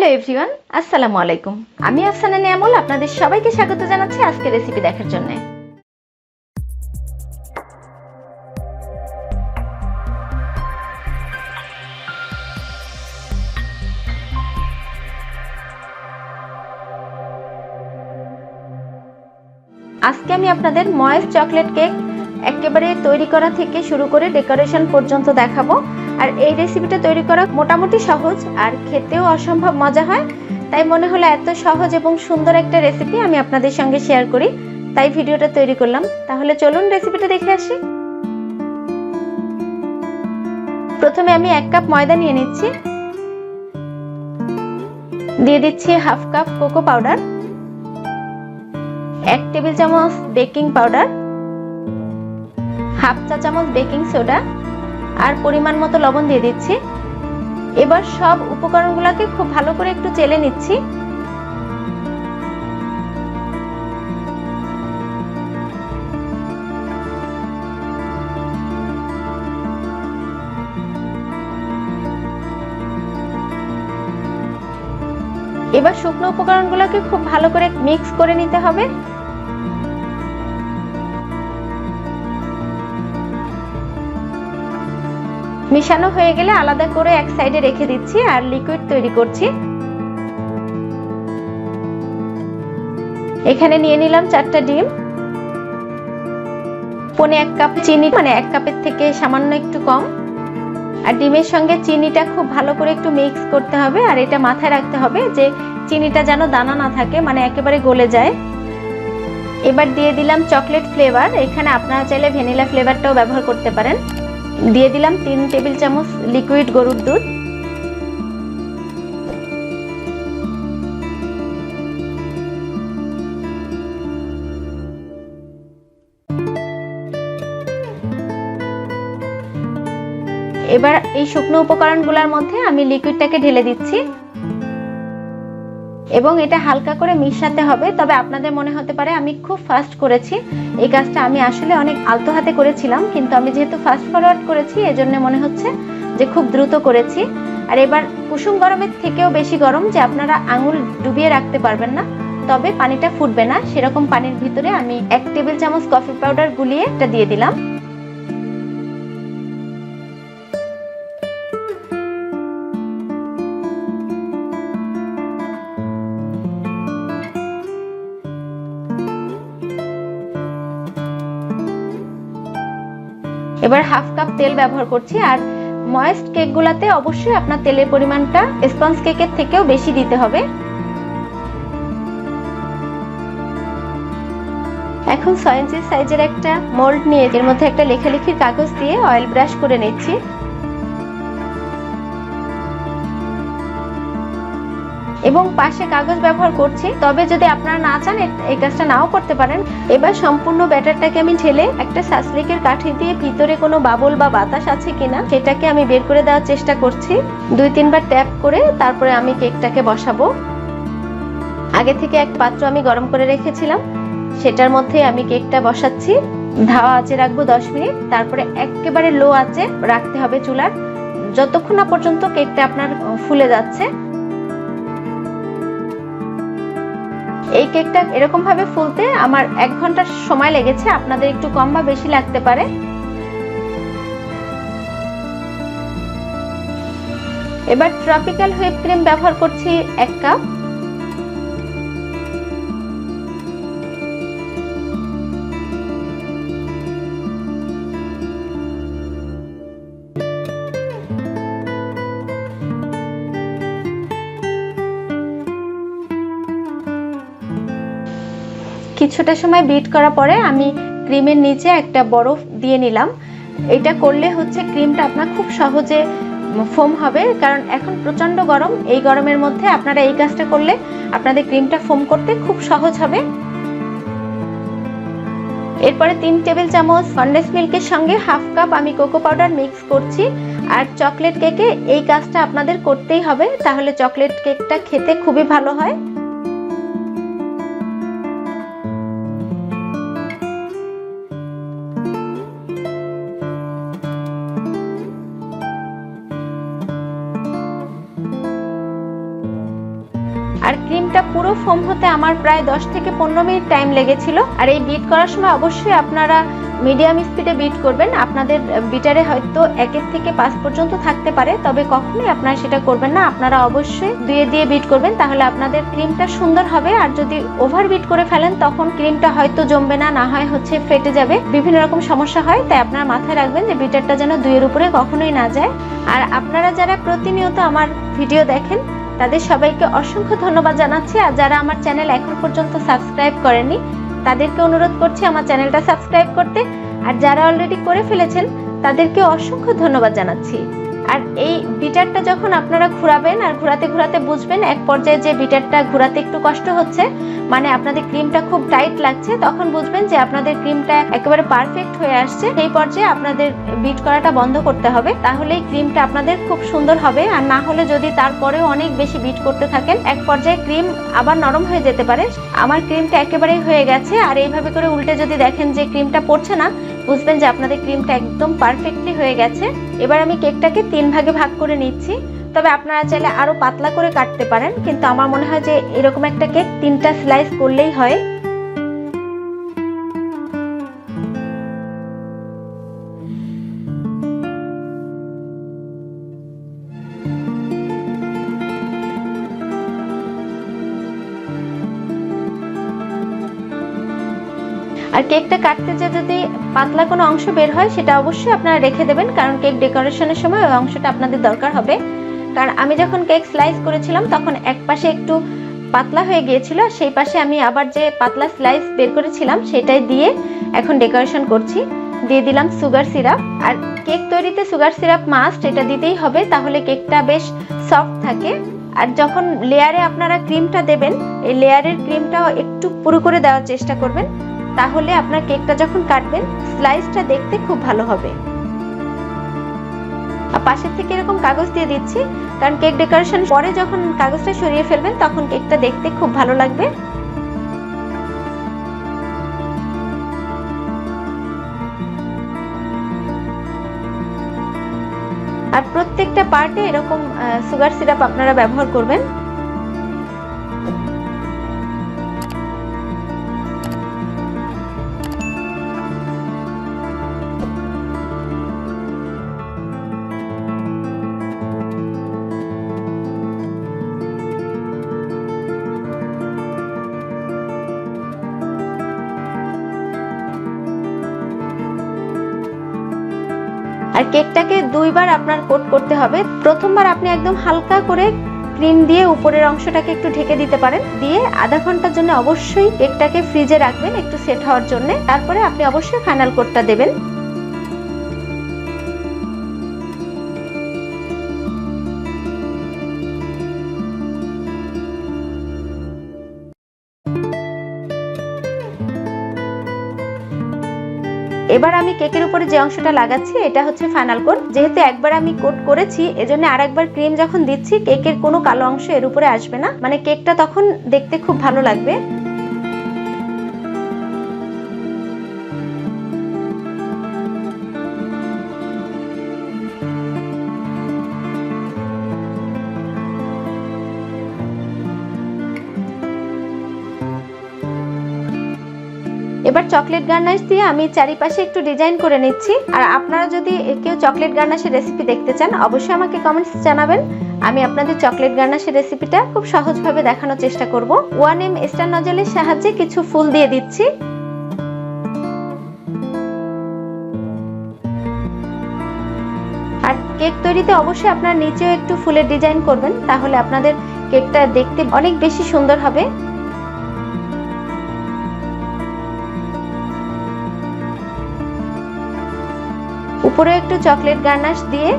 Hello everyone, আসসালামু আলাইকুম। আমি আফসানা নিয়ামুল, আপনাদের সবাইকে স্বাগত জানাচ্ছি আজকে রেসিপি দেখার জন্য। আজকে আমি আপনাদের ময়েস চকলেট কেক একেবারে তৈরি করা থেকে শুরু করে ডেকোরেশন পর্যন্ত দেখাবো। আর এই রেসিপিটা তৈরি করা মোটামুটি সহজ আর খেতেও অসম্ভব মজা হয়। তাই মনে হলো এত সহজ এবং সুন্দর একটা রেসিপি আমি আপনাদের সঙ্গে শেয়ার করি। তাই ভিডিওটা তৈরি করলাম। তাহলে চলুন রেসিপিটা দেখে আসি। প্রথমে আমি এক কাপ ময়দা নিয়ে নিচ্ছি। দিয়ে দিচ্ছি হাফ কাপ কোকো পাউডার এক টেবিল চামচ বেকিং পাউডার হাফ চা চামচ বেকিং সোডা আর পরিমাণ মতো লবণ দিয়ে দিচ্ছি। এবার সব উপকরণগুলোকে খুব ভালো করে একটু চেলে নিচ্ছি। এবার শুকনো উপকরণগুলোকে খুব ভালো করে মিক্স করে নিতে হবে। মিশানো হয়ে গেলে আলাদা করে এক সাইডে রেখে দিচ্ছি আর লিকুইড তৈরি করছি। এখানে নিয়ে নিলাম চারটা ডিম। পনে এক কাপ চিনি মানে এক কাপের থেকে সামান্য একটু কম। আর ডিমের সঙ্গে চিনিটা খুব ভালো করে একটু মিক্স করতে হবে আর এটা মাথায় রাখতে হবে যে চিনিটা যেন দানা না থাকে মানে একেবারে গলে যায়। এবার দিয়ে দিলাম চকলেট ফ্লেভার এখানে আপনারা চাইলে ভ্যানিলা ফ্লেভারটাও ব্যবহার করতে পারেন। দিয়ে দিলাম তিন টেবিল চামচ লিকুইড গরুর দুধ। এবার এই শুকনো উপকরণগুলোর মধ্যে আমি লিকুইডটাকে ঢেলে দিচ্ছি। এবং এটা হালকা করে মিশাতে হবে, তবে আপনাদের মনে হতে পারে আমি খুব ফাস্ট করেছি। এই কাজটা আমি আসলে অনেক আলতো হাতে করেছিলাম, কিন্তু আমি যেহেতু ফাস্ট ফরওয়ার্ড করেছি, এজন্য মনে হচ্ছে যে খুব দ্রুত করেছি। আর এবার কুসুম গরমের থেকেও বেশি গরম যে আপনারা আঙুল ডুবিয়ে রাখতে পারবেন না, তবে পানিটা ফুটবে না। সেরকম পানির ভিতরে আমি এক টেবিল চামচ কফি পাউডার গুলিয়ে এটা দিয়ে দিলাম। এবার হাফ কাপ তেল ব্যবহার করছি আর ময়েস্ট কেকগুলাতে অবশ্যই আপনার তেলের পরিমাণটা স্পঞ্জ কেকের থেকেও বেশি দিতে হবে। এখন ছয় ইঞ্চি সাইজের একটা মোল্ড নিয়ে এর মধ্যে একটা লেখালেখির কাগজ দিয়ে অয়েল ব্রাশ করে নিচ্ছি। এবং পাশে কাগজ ব্যবহার করছি। তবে যদি আপনারা না চান এই কাজটা নাও করতে পারেন। এবার সম্পূর্ণ ব্যাটারটাকে আমি ঢেলে একটা সাসলিকের কাঠি দিয়ে ভিতরে কোনো বাবল বা বাতাস আছে কিনা, সেটাকে আমি বের করে দেওয়ার চেষ্টা করছি। দুই, তিনবার ট্যাপ করে তারপরে আমি কেকটাকে বসাবো। আগে থেকে এক পাত্র আমি গরম করে রেখেছিলাম। সেটার মধ্যে আমি কেকটা বসাচ্ছি। ধাওয়া আঁচে রাখব দশ মিনিট। তারপরে একেবারে লো আঁচে রাখতে হবে চুলার। যতক্ষণ না পর্যন্ত কেকটা আপনার ফুলে যাচ্ছে এই কেকটা এরকমভাবে ফুলতে আমার এক ঘণ্টা সময় লেগেছে, আপনাদের একটু কম বা বেশি লাগতে পারে। এবার ট্রপিক্যাল হুইপ ক্রিম ব্যবহার করছি এক কাপ। কিছুটা সময় বিট করার পরে আমি ক্রিমের নিচে একটা বরফ দিয়ে নিলাম। এটা করলে হচ্ছে ক্রিমটা আপনার খুব সহজে ফোম হবে, কারণ এখন প্রচণ্ড গরম। এই গরমের মধ্যে আপনারা এই কাজটা করলে আপনাদের ক্রিমটা ফোম করতে খুব সহজ হবে। এরপরে তিন টেবিল চামচ কন্ডেন্স মিল্কের সঙ্গে হাফ কাপ আমি কোকো পাউডার মিক্স করছি। আর চকলেট কেকে এই কাজটা আপনাদের করতেই হবে, তাহলে চকলেট কেকটা খেতে খুবই ভালো হয়। ক্রিমটা পুরো ফোম হতে আমার প্রায় দশ থেকে পনেরো মিনিট টাইম লেগেছিল। আর এই বিট করার সময় অবশ্যই আপনারা মিডিয়াম স্পিডে বিট করবেন। আপনাদের বিটারে হয়তো একের থেকে পাঁচ পর্যন্ত থাকতে পারে, তবে কখনোই আপনারা সেটা করবেন না। আপনারা অবশ্যই দুয়ে দিয়ে বিট করবেন, তাহলে আপনাদের ক্রিমটা সুন্দর হবে। আর যদি ওভার বিট করে ফেলেন, তখন ক্রিমটা হয়তো জমবে না না হয় হচ্ছে ফেটে যাবে। বিভিন্ন রকম সমস্যা হয়, তাই আপনারা মাথায় রাখবেন যে বিটারটা যেন দুইয়ের উপরে কখনোই না যায়। আর আপনারা যারা প্রতিনিয়ত আমার ভিডিও দেখেন তাদের সবাইকে অসংখ্য ধন্যবাদ জানাচ্ছি। আর যারা আমার চ্যানেল এখন পর্যন্ত সাবস্ক্রাইব করেনি তাদেরকে অনুরোধ করছি আমার চ্যানেলটা সাবস্ক্রাইব করতে। আর যারা অলরেডি করে ফেলেছেন, তাদেরকে অসংখ্য ধন্যবাদ জানাচ্ছি। আর এই বিটারটা যখন আপনারা ঘোরাবেন আর ঘোরাতে ঘোরাতে বুঝবেন, এক পর্যায়ে যে বিটারটা ঘোরাতে একটু কষ্ট হচ্ছে মানে আপনাদের ক্রিমটা খুব টাইট লাগছে, তখন বুঝবেন যে আপনাদের ক্রিমটা একেবারে পারফেক্ট হয়ে আসছে। সেই পর্যায়ে আপনাদের বিট করাটা বন্ধ করতে হবে, তাহলেই ক্রিমটা আপনাদের খুব সুন্দর হবে। আর না হলে যদি তারপরেও অনেক বেশি বিট করতে থাকেন, এক পর্যায়ে ক্রিম আবার নরম হয়ে যেতে পারে। আমার ক্রিমটা একেবারেই হয়ে গেছে, আর এইভাবে করে উল্টে যদি দেখেন যে ক্রিমটা পড়ছে না বুঝবেন যে আপনাদের ক্রিমটা একদম পারফেক্টলি হয়ে গেছে। এবার আমি কেকটাকে তিন ভাগে ভাগ করে নিচ্ছি। তবে আপনারা চাইলে আরও পাতলা করে কাটতে পারেন, কিন্তু আমার মনে হয় যে এরকম একটা কেক তিনটা স্লাইস করলেই হয়। আর কেকটা কাটতে যে যদি পাতলা কোনো অংশ বের হয়, সেটা অবশ্যই আপনারা রেখে দেবেন, কারণ কেক ডেকোরেশনের সময় ওই অংশটা আপনাদের দরকার হবে। কারণ আমি যখন কেক স্লাইস করেছিলাম, তখন এক পাশে একটু পাতলা হয়ে গিয়েছিল, সেই পাশে আমি আবার যে পাতলা স্লাইস বের করেছিলাম, সেটাই দিয়ে এখন ডেকোরেশন করছি। দিয়ে দিলাম সুগার সিরাপ, আর কেক তৈরিতে সুগার সিরাপ মাস্ট, এটা দিতেই হবে, তাহলে কেকটা বেশ সফট থাকে। আর যখন লেয়ারে আপনারা ক্রিমটা দেবেন, এই লেয়ারের ক্রিমটাও একটু পুরো করে দেওয়ার চেষ্টা করবেন তাহলে আপনার কেকটা যখন কাটবেন স্লাইসটা দেখতে খুব ভালো হবে। পাশের থেকে এরকম কাগজ দিয়ে দিচ্ছি, কারণ কেক ডেকোরেশন পরে যখন কাগজটা সরিয়ে ফেলবেন, তখন কেকটা দেখতে খুব ভালো লাগবে। আর প্রত্যেকটা পার্টে এরকম সুগার সিরাপ আপনারা ব্যবহার করবেন। আর কেকটাকে দুইবার আপনার কোট করতে হবে। প্রথমবার আপনি একদম হালকা করে ক্রিম দিয়ে উপরের অংশটাকে একটু ঢেকে দিতে পারেন। দিয়ে আধা ঘণ্টার জন্য অবশ্যই কেকটাকে ফ্রিজে রাখবেন একটু সেট হওয়ার জন্য। তারপরে আপনি অবশ্যই ফাইনাল কোটটা দেবেন। এবার আমি কেকের উপরে যে অংশটা লাগাচ্ছি, এটা হচ্ছে ফাইনাল কোট যেহেতু একবার আমি কোট করেছি, এজন্য আরেকবার ক্রিম যখন দিচ্ছি, কেকের কোনো কালো অংশ এর উপরে আসবে না। মানে কেকটা তখন দেখতে খুব ভালো লাগবে। এবার চকলেট গার্নাশ দিয়ে আমি চারিপাশে একটু ডিজাইন করে নিচ্ছি। আর আপনারা যদি কেউ চকলেট গার্নাশের রেসিপি দেখতে চান, অবশ্যই আমাকে কমেন্টস জানাবেন। আমি আপনাদের চকলেট গার্নাশের রেসিপিটা খুব সহজভাবে দেখানোর চেষ্টা করব। ওয়ান এম স্টার নজলের সাহায্যে কিছু ফুল দিয়ে দিচ্ছি। আর কেক তৈরিতে অবশ্যই আপনারা নিচেও একটু ফুলের ডিজাইন করবেন, তাহলে আপনাদের কেকটা দেখতে অনেক বেশি সুন্দর হবে। উপরে একটু চকলেট গার্নাশ দিয়ে,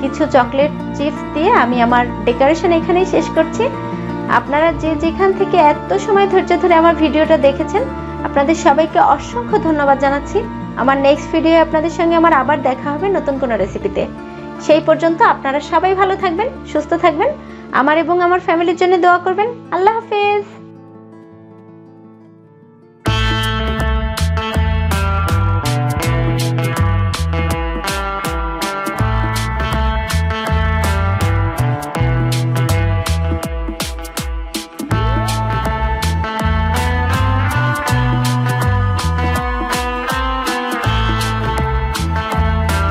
কিছু চকলেট চিপস দিয়ে আমি আমার ডেকোরেশন এখানেই শেষ করছি। আপনারা যে যেখান থেকে এত সময় ধৈর্য ধরে আমার ভিডিওটা দেখেছেন, আপনাদের সবাইকে অসংখ্য ধন্যবাদ জানাচ্ছি। আমার নেক্সট ভিডিও আপনাদের সঙ্গে আমার আবার দেখা হবে নতুন কোনো রেসিপিতে সেই পর্যন্ত আপনারা সবাই ভালো থাকবেন, সুস্থ থাকবেন, আমার এবং আমার ফ্যামিলির জন্য দোয়া করবেন। আল্লাহ হাফেজ!